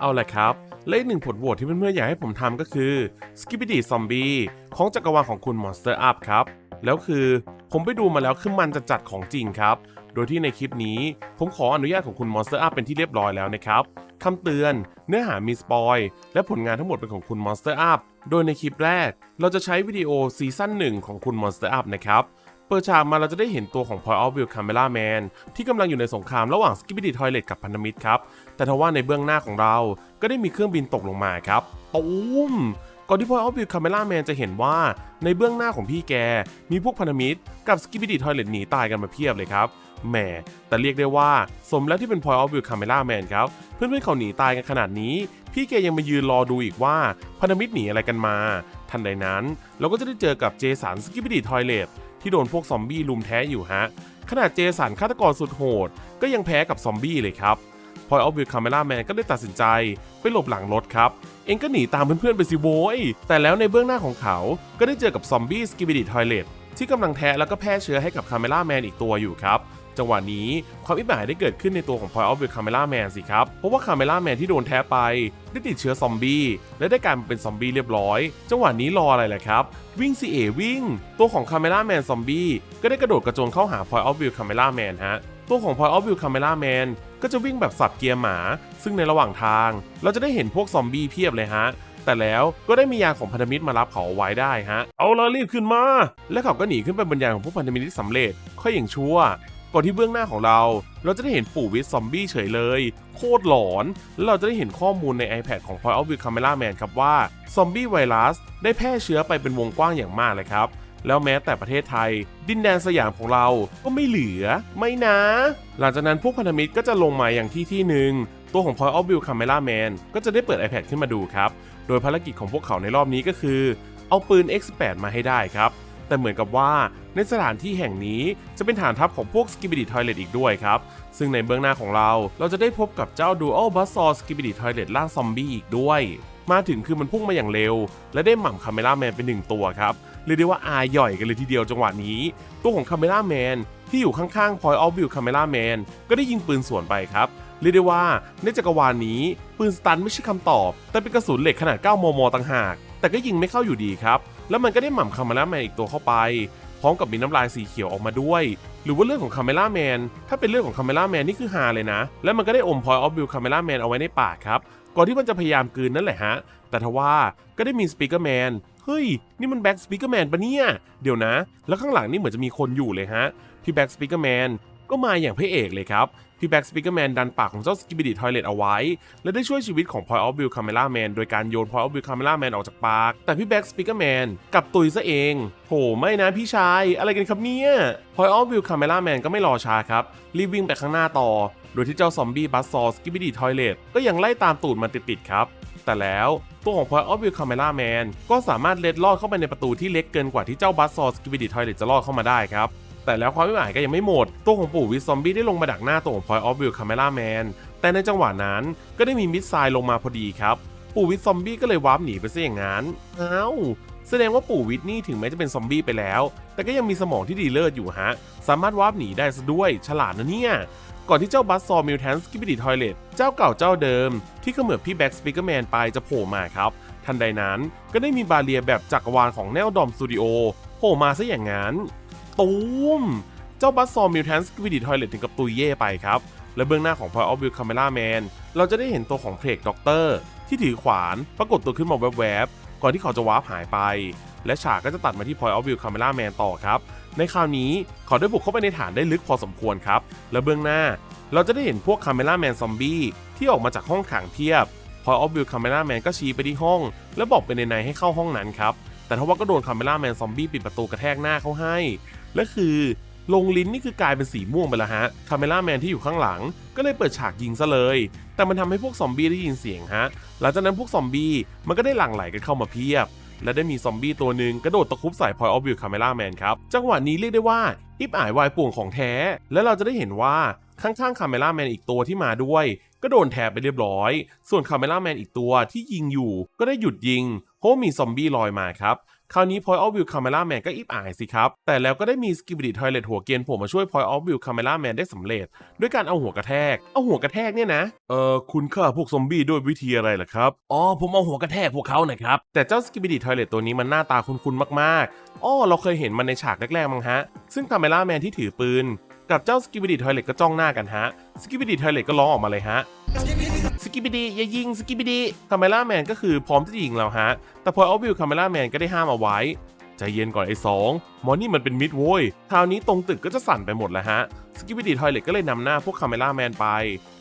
เอาละครับและอีกหนึ่งผลโหวตที่เพื่อนๆอยากให้ผมทำก็คือ Skibidi Zombie ของจักรวาลของคุณ Monster Up ครับ แล้วคือผมไปดูมาแล้วคือมันจะจัดของจริงครับ โดยที่ในคลิปนี้ผมขออนุญาตของคุณ Monster Up เป็นที่เรียบร้อยแล้วนะครับคำเตือนเนื้อหามีสปอย และผลงานทั้งหมดเป็นของคุณ Monster Up โดยในคลิปแรก เราจะใช้วิดีโอซีซั่นหนึ่งของคุณ Monster Up นะครับ เปิดฉากมาเราจะได้เห็นตัวของ Point of View Camera Man ที่กำลังอยู่ในสงครามระหว่าง Skibidi Toilet กับพันธมิตรครับ แต่ทว่าในเบื้องหน้าของเราก็ได้มีเครื่องบินตกลงมาครับตูมก่อนที่ Point of View Camera Man จะเห็นว่าในเบื้องหน้าของพี่แก มีพวกพันธมิตรกับ Skibidi Toilet หนีตายกันมาเพียบเลยครับแหมแต่เรียกได้ว่าสมแล้วที่เป็น Point of View Camera Man ครับ เพื่อนๆเขาหนีตายกันขนาดนี้ พี่แกยังมายืนรอดูอีกว่าพันธมิตรหนีอะไรกันมา ทันใดนั้น เราก็จะได้เจอกับเจสันสกิบิดีทอยเลต ที่โดนพวกซอมบี้ลุมแท้อยู่ฮะ ขนาดเจสันฆาตกรสุดโหด ก็ยังแพ้กับซอมบี้เลยครับพอยออฟวิวคาเมล่าแมนก็ได้ตัดสินใจไปหลบหลังรถครับ เองก็หนีตามเพื่อนๆไปสิโว้ยแต่แล้วในเบื้องหน้าของเขา ก็ได้เจอกับซอมบี้สกิบิดิทอยเลตที่กำลังแทะแล้วก็แพร่เชื้อให้กับคาเมล่าแมนอีกตัวอยู่ครับ จังหวะนี้ความอิบหายได้เกิดขึ้นในตัวของ Point of View Camera Man สิครับ เพราะว่า Camera Man ที่โดนแท้ไป ได้ติดเชื้อซอมบี้และได้กลายมาเป็นซอมบี้เรียบร้อย จังหวะนี้รออะไรล่ะครับ วิ่งสิเอวิ่ง ตัวของ Camera Man ซอมบี้ก็ได้กระโดดกระโจนเข้าหา Point of View Camera Man ฮะตัวของ Point of View Camera Man ก็จะวิ่งแบบสับเกียร์หมา ซึ่งในระหว่างทาง เราจะได้เห็นพวกซอมบี้เพียบเลยฮะแต่แล้วก็ได้มียาของพันธมิตรมารับเขาเอาไว้ได้ฮะ เอาละรีบขึ้นมา และเขาก็หนีขึ้นไปบนยานของพวกพันธมิตรที่สำเร็จ ค่อยอย่างชั่ว ก่อนที่เบื้องหน้าของเรา เราจะได้เห็นปู่วิทซอมบี้เฉยเลย โคตรหลอน แล้วเราจะได้เห็นข้อมูลใน iPad ของ Point of View Camera Man ครับว่าซอมบี้ไวรัสได้แพร่เชื้อไปเป็นวงกว้างอย่างมากเลยครับ แล้วแม้แต่ประเทศไทย ดินแดนสยามของเราก็ไม่เหลือ ไม่นะ หลังจากนั้นพวกพันธมิตรก็จะลงมาอย่างที่ที่หนึ่งตัวของ Point of View Camera Man ก็จะได้เปิด iPad ขึ้นมาดูครับ โดยภารกิจของพวกเขาในรอบนี้ก็คือ เอาปืน X8 มาให้ได้ครับ แต่เหมือนกับว่าในสถานที่แห่งนี้จะเป็นฐานทัพของพวก Skibidi Toilet อีกด้วยครับ ซึ่งในเบื้องหน้าของเราเราจะได้พบกับเจ้า Dual b u z z a w Skibidi Toilet ร่างซอมบี้อีกด้วย มาถึงคือมันพุ่งมาอย่างเร็ว และได้หม่ำคาเมล่าแมนเป็นหนึ่งตัวครับเรียกได้ว่าอาย่อยกันเลยทีเดียวจังหวะนี้ ตัวของคาเมล่าแมนที่อยู่ข้างๆ Point of View Camera Man ก็ได้ยิงปืนสวนไปครับเรียกได้ว่าในจักรวาลนี้ ปืนสตันไม่ใช่คำตอบ แต่เป็นกระสุนเหล็กขนาด 9 มม ต่างหาก แต่ก็ยิงไม่เข้าอยู่ดีครับ แล้วมันก็ได้หม่ำคาเมล่าแมนอีกตัวเข้าไป พร้อมกับมีน้ำลายสีเขียวออกมาด้วย หรือว่าเรื่องของคาเมล่าแมนถ้าเป็นเรื่องของคาเมล่าแมนนี่คือฮาเลยนะ แล้วมันก็ได้อมพอยออฟวิวคาเมล่าแมนเอาไว้ในปากครับก่อนที่มันจะพยายามกืนนั่นแหละฮะ แต่ทว่าก็ได้มีสปีกเกอร์แมน เฮ้ย นี่มันแบ็กสปีกเกอร์แมนปะเนี่ย เดี๋ยวนะ แล้วข้างหลังนี่เหมือนจะมีคนอยู่เลยฮะ พี่แบ็กสปีกเกอร์แมนก็มาอย่างพระเอกเลยครับ พี่แบ็กสปีกเกอร์แมนดันปากของเจ้าสกิบิดิทอยเลตเอาไว้ และได้ช่วยชีวิตของ Point of View Camera Man โดยการโยน Point of View Camera Man ออกจากปาก แต่พี่แบ็กสปีกเกอร์แมนกับตุยซะเองโหไม่นะพี่ชาย อะไรกันครับเนี่ย Point of View Camera Man ก็ไม่รอช้าครับรีบวิ่งไปข้างหน้าต่อ โดยที่เจ้าซอมบี้บัสซอสกิบิดิทอยเลตก็ยังไล่ตามตูดมันติดๆครับแต่แล้วตัวของ Point of View Camera Man ก็สามารถเล็ดลอดเข้าไปในประตูที่เล็กเกินกว่าที่เจ้าบัสซอสกิบิดิทอยเลตจะลอดเข้ามาได้ครับ แต่แล้วความไม่หมายก็ยังไม่หมด ตัวของปู่วิซซอมบี้ได้ลงมาดักหน้าตัวของ Point of View Camera Man แต่ในจังหวะนั้นก็ได้มีมิสไซล์ลงมาพอดีครับ ปู่วิซซอมบี้ก็เลยวาร์ปหนีไปซะอย่างนั้นอ้าวแสดงว่าปู่วิทนี่ถึงแม้จะเป็นซอมบี้ไปแล้ว แต่ก็ยังมีสมองที่ดีเลิศอยู่ฮะ สามารถวาร์ปหนีได้ซะด้วย ฉลาดนะเนี่ย ก่อนที่เจ้าบัสซอมิวแทนสกิบิดิทอยเลตเจ้าเก่าเจ้าเดิม ที่เขมือบพี่แบ็กสปีกเกอร์แมนไปจะโผล่มาครับ ทันใดนั้นก็ได้มีบาเรียแบบจักรวาลของแนวดอมสตูดิโอโผล่มาซะอย่างนั้น ตูม เจ้าบัสซอมิวแทนสกิบิดิทอยเลตถึงกับตุยเย่ไปครับ และเบื้องหน้าของ Point of View Camera Man เราจะได้เห็นตัวของเพลกด็อกเตอร์ที่ถือขวานปรากฏตัวขึ้นมาแวบๆ ก่อนที่เขาจะวาร์ปหายไป และฉากก็จะตัดมาที่ Point of View Camera Man ต่อครับ ในคราวนี้เขาได้บุกเข้าไปในฐานได้ลึกพอสมควรครับ และเบื้องหน้าเราจะได้เห็นพวก Camera Man ซอมบี้ที่ออกมาจากห้องขังเพียบ Point of View Camera Man ก็ชี้ไปที่ห้อง และบอกเป็นในๆให้เข้าห้องนั้นครับ แต่ทว่าก็โดน Camera Man ซอมบี้ปิดประตูกระแทกหน้าเขาให้ และคือลงลิ้นนี่คือกลายเป็นสีม่วงไปแล้วฮะ คาเมล่าแมนที่อยู่ข้างหลัง ก็เลยเปิดฉากยิงซะเลย แต่มันทำให้พวกซอมบี้ได้ยินเสียงฮะ หลังจากนั้นพวกซอมบี้มันก็ได้หลั่งไหลกันเข้ามาเพียบ และได้มีซอมบี้ตัวหนึ่งกระโดดตะคุบใส่พอยออฟวิวคาเมล่าแมนครับ จังหวะนี้เรียกได้ว่าอิบอายวายป่วงของแท้ และเราจะได้เห็นว่าข้างๆคาเมล่าแมนอีกตัวที่มาด้วย ก็โดนแทบไปเรียบร้อย ส่วนคาเมล่าแมนอีกตัวที่ยิงอยู่ก็ได้หยุดยิง เพราะมีซอมบี้ลอยมาครับคราวนี้ Point of View Camera Man ก็อิบอายสิครับ แต่แล้วก็ได้มี Skibidi Toilet หัวเกรียนผล่มาช่วย Point of View Camera Man ได้สำเร็จ ด้วยการเอาหัวกระแทก เอาหัวกระแทกเนี่ยนะ เออคุณฆ่าพวกซอมบี้ด้วยวิธีอะไรล่ะครับ อ๋อ ผมเอาหัวกระแทกพวกเขานะครับ แต่เจ้า Skibidi Toilet ตัวนี้มันหน้าตาคุ้นๆมากๆอ้อเราเคยเห็นมันในฉากแรกๆมั้งฮะ ซึ่ง Camera Man ที่ถือปืน กับเจ้า Skibidi Toilet ก็จ้องหน้ากันฮะ Skibidi Toilet ก็ร้องออกมาเลยฮะ กิบิดีอย่ายิงสกิบิดีคาเมล่าแมนก็คือพร้อมที่จะยิงแล้วฮะ แต่พอเอาวิวคาเมล่าแมนก็ได้ห้ามเอาไว้ ใจเย็นก่อนไอ้สองมอนี่มันเป็นมิดโว้ยคราวนี้ตรงตึกก็จะสั่นไปหมดแล้วฮะ สกิบิดีทอยเล็ตก็เลยนำหน้าพวกคาเมล่าแมนไป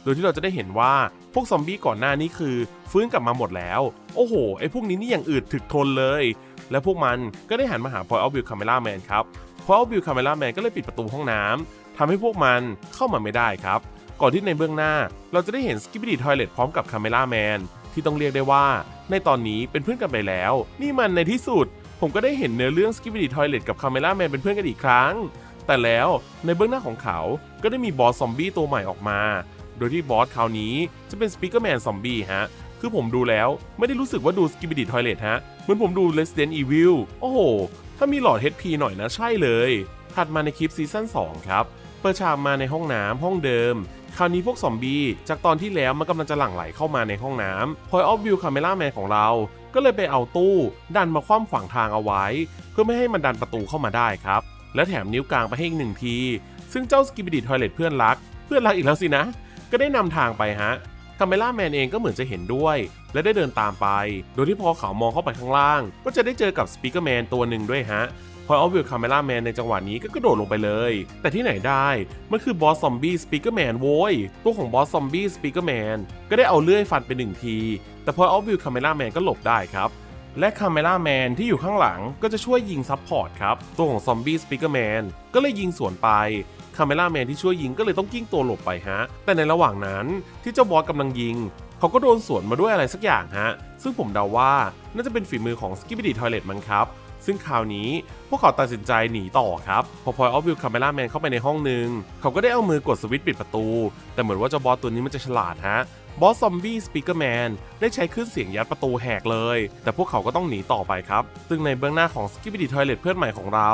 โดยที่เราจะได้เห็นว่าพวกซอมบี้ก่อนหน้านี้คือ ฟื้นกลับมาหมดแล้ว โอ้โห ไอ้พวกนี้นี่อย่างอืดถึกทนเลย และพวกมันก็ได้หันมาหาพอยเอาวิวคาเมล่าแมนครับพอยเอาวิวคาเมล่าแมนก็เลยปิดประตูห้องน้ำทำให้พวกมันเข้ามาไม่ได้ครับ ก่อนที่ในเบื้องหน้า เราจะได้เห็น Skibidi Toilet พร้อมกับ Camera Man ที่ต้องเรียกได้ว่า ในตอนนี้เป็นเพื่อนกันไปแล้ว นี่มันในที่สุด ผมก็ได้เห็นเนื้อเรื่อง Skibidi Toilet กับ Camera Man เป็นเพื่อนกันอีกครั้ง แต่แล้วในเบื้องหน้าของเขาก็ได้มีบอสซอมบี้ตัวใหม่ออกมา โดยที่บอสคราวนี้จะเป็น Speaker Man ซอมบี้ฮะคือผมดูแล้วไม่ได้รู้สึกว่าดู Skibidi Toilet ฮะ เหมือนผมดู Resident Evil โอ้โห ถ้ามีหลอด HP หน่อยนะใช่เลย ถัดมาในคลิปซีซั่น2ครับ เปิดฉากมาในห้องน้ำห้องเดิม คราวนี้พวกซอมบี้จากตอนที่แล้วมันกำลังจะหลั่งไหลเข้ามาในห้องน้ำพอยออฟวิวคาเมล่าแมนของเรา ก็เลยไปเอาตู้ ดันมาคว่ำขวางทางเอาไว้ เพื่อไม่ให้มันดันประตูเข้ามาได้ครับ และแถมนิ้วกลางไปให้อีกหนึ่งที ซึ่งเจ้าสกิบิดิทอยเลตเพื่อนรัก เพื่อนรักอีกแล้วสินะ ก็ได้นำทางไปฮะคาเมล่าแมนเองก็เหมือนจะเห็นด้วย และได้เดินตามไป โดยที่พอเขามองเข้าไปข้างล่าง ก็จะได้เจอกับสปีกเกอร์แมนตัวหนึ่งด้วยฮะ พอเอาวิวคาเมล่าแมนในจังหวะนี้ก็กระโดดลงไปเลย แต่ที่ไหนได้ มันคือบอสซอมบี้สปีกเกอร์แมนโว้ย ตัวของบอสซอมบี้สปีกเกอร์แมนก็ได้เอาเลื่อยฟันไปหนึ่งที แต่พอเอาวิวคาเมล่าแมนก็หลบได้ครับและคาเมล่าแมนที่อยู่ข้างหลังก็จะช่วยยิงซับพอร์ตครับ ตัวของซอมบี้สปีกเกอร์แมนก็เลยยิงสวนไปคาเมล่าแมนที่ช่วยยิงก็เลยต้องกิ้งตัวหลบไปฮะ แต่ในระหว่างนั้นที่เจ้าบอสกำลังยิง เขาก็โดนสวนมาด้วยอะไรสักอย่างฮะ ซึ่งผมเดาว่าน่าจะเป็นฝีมือของ Skibidi Toilet มันครับ ซึ่งคราวนี้พวกเขาตัดสินใจหนีต่อครับ พอพอยออฟวิวคาเมล่าแมนเข้าไปในห้องหนึ่งเขาก็ได้เอามือกดสวิตช์ปิดประตู แต่เหมือนว่าเจ้าบอสตัวนี้มันจะฉลาดฮะบอสซอมบี้สปีกเกอร์แมนได้ใช้คลื่นเสียงยัดประตูแหกเลย แต่พวกเขาก็ต้องหนีต่อไปครับ ซึ่งในเบื้องหน้าของ Skibidi Toilet เพื่อนใหม่ของเรา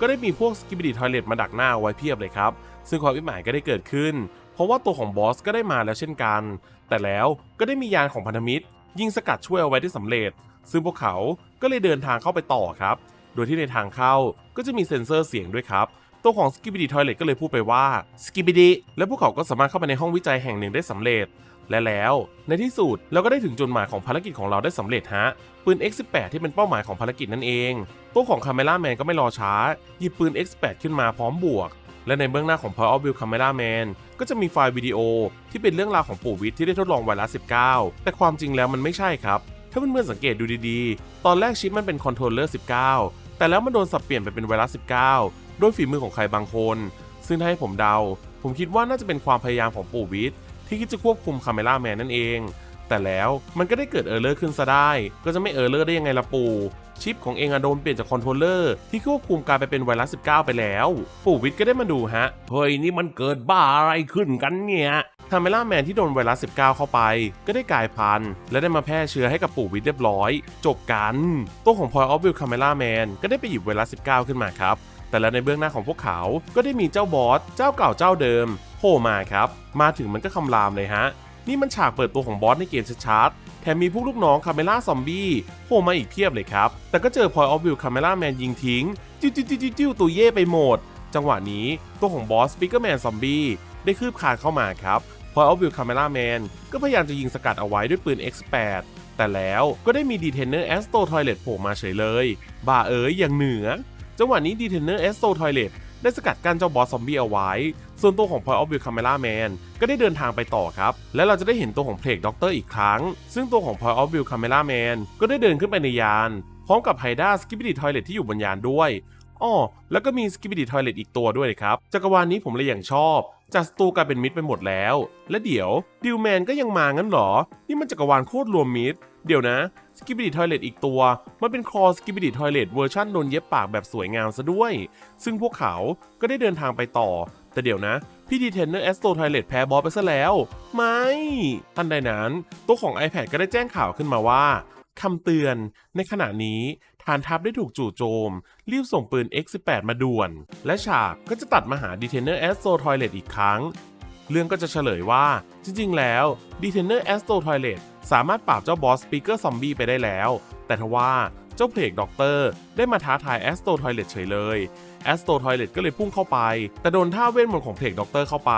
ก็ได้มีพวก Skibidi Toilet มาดักหน้าไว้เพียบเลยครับ ซึ่งความอิหมายก็ได้เกิดขึ้น เพราะว่าตัวของบอสก็ได้มาแล้วเช่นกัน แต่แล้วก็ได้มียานของพันธมิตร ยิงสกัดช่วยเอาไว้ได้สำเร็จ ซึ่งพวกเขาก็เลยเดินทางเข้าไปต่อครับ โดยที่ในทางเข้าก็จะมีเซ็นเซอร์เสียงด้วยครับ ตัวของ Skibidi Toilet ก็เลยพูดไปว่า Skibidi และพวกเขาก็สามารถเข้าไปในห้องวิจัยแห่งหนึ่งได้สำเร็จ และแล้วในที่สุดเราก็ได้ถึงจุดหมายของภารกิจของเราได้สำเร็จฮะ ปืน X18 ที่เป็นเป้าหมายของภารกิจนั่นเอง ตัวของคาเมล่าแมนก็ไม่รอช้าหยิบปืน X8 ขึ้นมาพร้อมบวก และในเบื้องหน้าของ Power of View Camera Man ก็จะมีไฟล์วิดีโอที่เป็นเรื่องราวของปู่วิทย์ที่ได้ทดลองไวรัส 19 แต่ความจริงแล้วมันไม่ใช่ครับ ถ้าเพื่อนๆสังเกตดูดีๆ ตอนแรกชิปมันเป็นคอนโทรลเลอร์ 19 แต่แล้วมันโดนสับเปลี่ยนไปเป็นไวรัส 19โดยฝีมือของใครบางคน ซึ่งถ้าให้ผมเดา ผมคิดว่าน่าจะเป็นความพยายามของปู่วิทย์ที่คิดจะควบคุมคาเมล่าแมนนั่นเอง แต่แล้วมันก็ได้เกิดเออร์เลอร์ขึ้นซะได้ ก็จะไม่เออร์เลอร์ได้ยังไงล่ะปู่ ชิปของเองอะโดนเปลี่ยนจากคอนโทรลเลอร์ที่ควบคุมกลายไปเป็นไวรัส 19 ไปแล้ว ปู่วิทย์ก็ได้มาดูฮะ เฮ้ยนี่มันเกิดบ้าอะไรขึ้นกันเนี่ยคาเมล่าแมนที่โดนไวรัส 19 เข้าไป ก็ได้กลายพันธุ์ และได้มาแพร่เชื้อให้กับปู่วิทย์เรียบร้อย จบกัน ตัวของพอยออฟวิลคาเมล่าแมนก็ได้ไปหยิบไวรัส 19 ขึ้นมาครับ แต่แล้วในเบื้องหน้าของพวกเขา ก็ได้มีเจ้าบอส เจ้าเก่าเจ้าเดิมโผล่มาครับ มาถึงมันก็คำรามเลยฮะ นี่มันฉากเปิดตัวของบอสในเกมชัดๆแถมมีพวกลูกน้องคาเมล่าซอมบี้โผล่มาอีกเพียบเลยครับ แต่ก็เจอพอยออฟวิวคาเมล่าแมนยิงทิ้ง จิ้วจิ้วจิ้วจิ้วตัวเย่ไปหมด จังหวะนี้ตัวของบอสปิเกอร์แมนซอมบี้ได้คืบคานเข้ามาครับพอยออฟวิวคาเมล่าแมนก็พยายามจะยิงสกัดเอาไว้ด้วยปืน X8 แต่แล้วก็ได้มีดีเทนเนอร์แอสโตทอยเลตโผล่มาเฉยเลยบ้าเอ๋ยอย่างเหนือ จังหวะนี้ดีเทนเนอร์แอสโตทอยเลต ได้สกัดกั้นเจ้าบอสซอมบี้เอาไว้ ส่วนตัวของ Point of View Camera Man ก็ได้เดินทางไปต่อครับ และเราจะได้เห็นตัวของเพลกด็อกเตอร์อีกครั้ง ซึ่งตัวของ Point of View Camera Man ก็ได้เดินขึ้นไปในยาน พร้อมกับไฮด้าสกิปปี้ทอยเลตที่อยู่บนยานด้วยอ้อแล้วก็มีสกิปปี้ทอยเลตอีกตัวด้วยครับ จักรวาลนี้ผมเลยอย่างชอบ จากสตูกลายเป็นมิตรไปหมดแล้ว และเดี๋ยวดิวแมนก็ยังมางั้นเหรอ นี่มันจักรวาลโคตรรวมมิตร เดี๋ยวนะสกิปปี้ทอยเลตอีกตัว มันเป็นคอสกิปปี้ทอยเลตเวอร์ชันโดนเย็บปากแบบสวยงามซะด้วย ซึ่งพวกเขาก็ได้เดินทางไปต่อ แต่เดี๋ยวนะ พี่ดีเทนเนอร์แอสโตทอยเลตแพ้บอสไปซะแล้ว ไม่ ทันใดนั้นตัวของ iPad ก็ได้แจ้งข่าวขึ้นมาว่าคำเตือนในขณะนี้ฐานทัพได้ถูกจู่โจม รีบส่งปืน X18 มาด่วน และฉากก็จะตัดมาหา Detainer Astro Toilet อีกครั้ง เรื่องก็จะเฉลยว่าจริงๆ แล้ว Detainer Astro Toilet ส สามารถปราบเจ้าบอสสปีกเกอร์ซอมบี้ไปได้แล้ว แต่ทว่าเจ้าเพลกด็อกเตอร์ได้มาท้าทาย Astro Toilet เฉยเลย Astro Toilet ก็เลยพุ่งเข้าไป แต่โดนท่าเวทมนต์ของเพลกด็อกเตอร์เข้าไป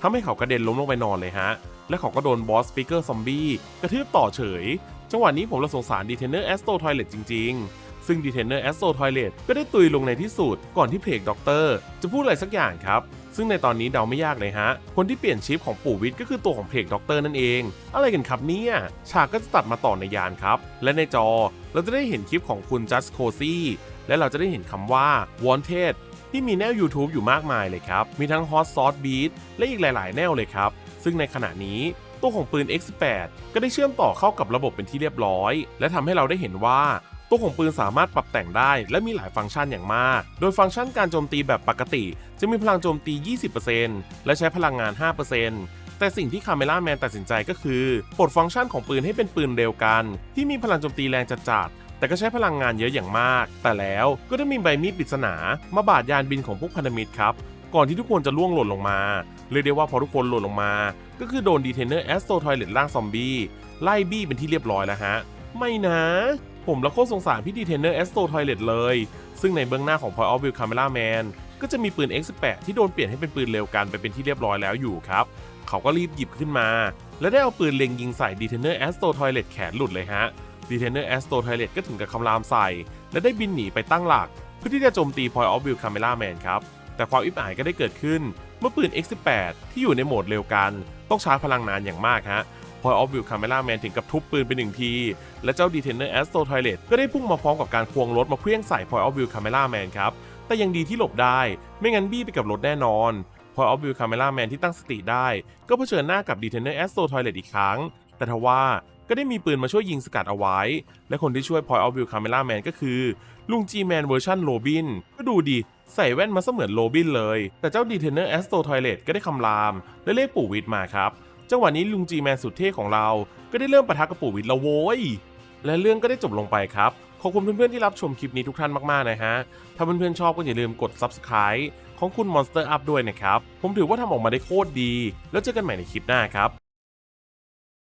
ทำให้เขากระเด็นล้มลงไปนอนเลยฮะ และเขาก็โดนบอสสปีกเกอร์ซอมบี้กระทืบต่อเฉย จังหวะนี้ผมละสงสาร Detainer Astro Toilet จริง ๆซึ่ง Detainer Astro Toilet ก็ได้ตุยลงในที่สุด ก่อนที่เพลกด็อกเตอร์จะพูดอะไรสักอย่างครับ ซึ่งในตอนนี้เดาไม่ยากเลยฮะ คนที่เปลี่ยนชิปของปู่วิทย์ก็คือตัวของเพลกด็อกเตอร์นั่นเอง อะไรกันครับเนี่ย ฉากก็จะตัดมาต่อในยานครับ และในจอเราจะได้เห็นคลิปของคุณจัสโคซี่และเราจะได้เห็นคำว่า wanted ที่มีแนว YouTube อยู่มากมายเลยครับ มีทั้ง Hot Sauce Beat และอีกหลาย ๆ แนวเลยครับ ซึ่งในขณะนี้ตัวของปืน X8 ก็ได้เชื่อมต่อเข้ากับระบบเป็นที่เรียบร้อย และทำให้เราได้เห็นว่า ตัวของปืนสามารถปรับแต่งได้และมีหลายฟังก์ชันอย่างมาก โดยฟังก์ชันการโจมตีแบบปกติ จะมีพลังโจมตี 20%และใช้พลังงาน 5%แต่สิ่งที่คาเมล่าแมนตัดสินใจก็คือปลดฟังก์ชันของปืนให้เป็นปืนเร็วกัน ที่มีพลังโจมตีแรงจัดๆแต่ก็ใช้พลังงานเยอะอย่างมาก แต่แล้วก็ได้มีใบมีดปริศนา มาบาดยานบินของพวกพันธมิตรครับ ก่อนที่ทุกคนจะล่วงหล่นลงมา เรียกได้ว่าพอทุกคนหล่นลงมา ก็คือโดนดีเทนเนอร์แอสโตทอยเลตล่างซอมบี้ไล่บี้เป็นที่เรียบร้อยแล้วฮะ ไม่นะ ผมและโคตรสงสารพี่ดีเทนเนอร์แอสโตทอยเลตเลย ซึ่งในเบื้องหน้าของ Point of View Camera Man ก็จะมีปืน X18 ที่โดนเปลี่ยนให้เป็นปืนเร็วกันไปเป็นที่เรียบร้อยแล้วอยู่ครับ เขาก็รีบหยิบขึ้นมา และได้เอาปืนเล็งยิงใส่ดีเทนเนอร์แอสโตทอยเลตแขนหลุดเลยฮะดีเทนเนอร์แอสโตทอยเลตก็ถึงกับคำรามใส่ และได้บินหนีไปตั้งหลัก เพื่อที่จะโจมตี Point of View Camera Man ครับแต่ความอิบอายก็ได้เกิดขึ้น เมื่อปืน X18 ที่อยู่ในโหมดเร็วกัน ต้องชาร์จพลังนานอย่างมากฮะ Point of View Camera Man ถึงกับทุบปืนไปหนึ่งที และเจ้า Detainer Astro Toilet ก็ได้พุ่งมาพร้อมกับการควงรถมาเคลื่องใส่ Point of View Camera Man ครับ แต่ยังดีที่หลบได้ ไม่งั้นบี้ไปกับรถแน่นอน Point of View Camera Man ที่ตั้งสติได้ ก็เผชิญหน้ากับ Detainer Astro Toilet อีกครั้ง แต่ทว่าก็ได้มีปืนมาช่วยยิงสกัดเอาไว้ และคนที่ช่วย Point of View Camera Man ก็คือ ลุง G-Man เวอร์ชันโรบิน ก็ดูดี ใส่แว่นมาเสมือนโรบินเลย แต่เจ้า Detainer Astro Toilet ก็ได้คำราม และเรียกปู่วิทมาครับ จังหวะนี้ลุงจีแมนสุดเท่ของเรา ก็ได้เริ่มปะทะกับปู่วิทย์แล้วโว้ย และเรื่องก็ได้จบลงไปครับ ขอบคุณเพื่อนๆที่รับชมคลิปนี้ทุกท่านมากๆนะฮะ ถ้าเพื่อนๆชอบก็อย่าลืมกด Subscribe ของคุณ Monster Up ด้วยนะครับ ผมถือว่าทำออกมาได้โคตรดี แล้วเจอกันใหม่ในคลิปหน้าครับ